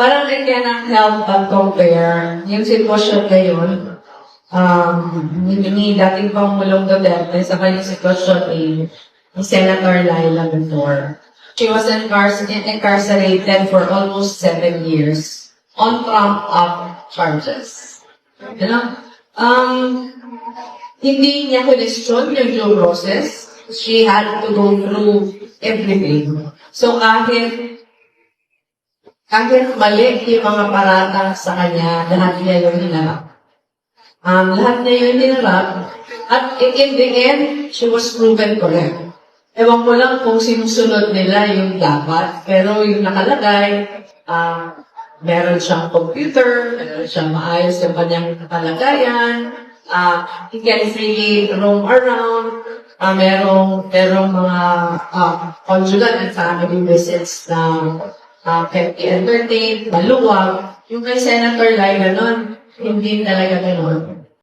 parang I cannot help but compare yung sitwasyon ngayon um, ni, dating Pangulong Duterte sa kanyang sitwasyon ni, ni Senator Laila before. She was incar- incarcerated for almost seven years on trumped-up charges. You know? Um, hindi niya question yung due process. She had to go through everything. So kahit kahit mali yung mga paratang sa kanya, lahat niya yung hinarap. Um, lahat niya yung hinarap. At in the end, she was proven correct. Ewan ko lang kung sinusunod nila yung dapat, pero yung nakalagay, ah, meron siyang computer, meron siyang maayos yung kanyang kalagayan, ah, he can freely roam around, ah, merong, merong mga ah, conjugal and family visits na uh, can be entertained, maluwag. Yung kay Senator Lai, ganon, hindi talaga ganon.